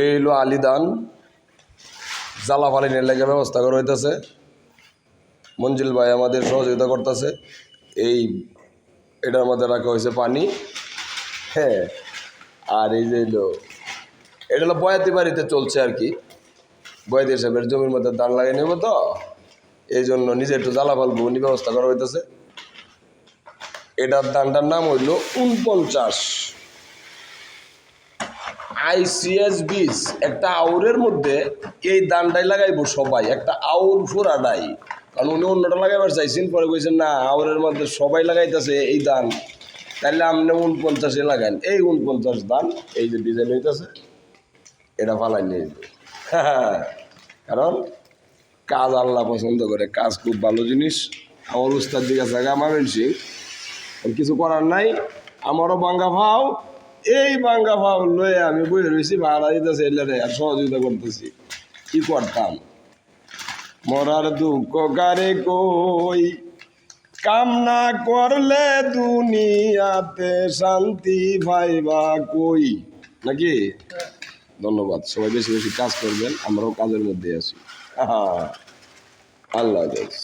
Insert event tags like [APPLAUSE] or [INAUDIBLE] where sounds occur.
এই হলো আলিদান জ্বালা ফালিনের লেগে ব্যবস্থা করা হইতেছে। মঞ্জিল ভাই আমাদের সহযোগিতা করতেছে। এই, এটার মধ্যে রাখা হয়েছে পানি। হ্যাঁ আর এই যে হলো এটা হলো বয়াতি বাড়িতে চলছে আর কি। বয়াতি সাহেবের জমির মধ্যে ধান লাগিয়ে নেব তো। এই জন্য নিজে একটু জ্বালা ফালবো উনি ব্যবস্থা করা হইতেছে। এটার দানটার নাম হইল উনপঞ্চাশ। আইসিএস বীজ একটা আউরের মধ্যে এই দানটাই লাগাইবো সবাই, একটা আউর ফুরাডাই কারণ উনি অন্যটা লাগাইবার চাইছেন, পরে কইছেন, না, আউরের মধ্যে সবাই লাগাইতেছে এই দান। তাহলে আপনি উনপঞ্চাশে লাগান। এই উনপঞ্চাশ দান, এই যে ডিজাইন হইতেছে, এটা ফালাই নিয়ে। [LAUGHS] কারণ কাজ আল্লাহ পছন্দ করে, কাজ খুব ভালো জিনিস। আমার উস্তাদ দিকে আছে মামিন সিং কিছু করার নাই। আমারও বাঙ্গা ভাও এই বাঙ্গা ভাও লয়ে আমি বই রয়েছি ভাড়া দিতেছে এলে আর সহযোগিতা করতেছি। কি করতাম? মরার দুঃখ গারে কই? কামনা করলে দুনিয়াতে শান্তি পাইবা কই? নাকি? ধন্যবাদ, সবাই বেশি বেশি কাজ করবেন, আমরাও কাজের মধ্যে আছি। আল্লাহ হাফেজ।